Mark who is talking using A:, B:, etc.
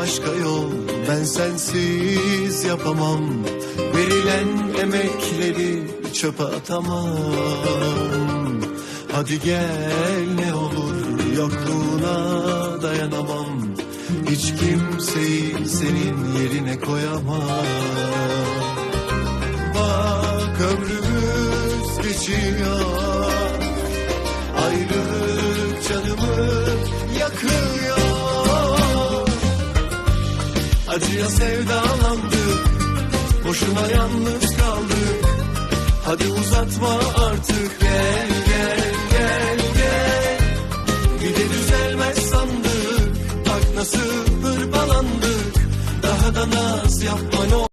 A: başka yol. Ben sensiz yapamam. Verilen emekleri çöpe atamam. Hadi gel ne olur. Yokluğuna dayanamam. Hiç kimseyi senin yerine koyamam. Bak ömrümüz geçiyor Acıya sevdalandık Boşuna yalnız kaldık Hadi uzatma artık Gel gel gel gel. Bir de düzelmez sandık Bak nasıl hırpalandık. Daha da naz yapma ne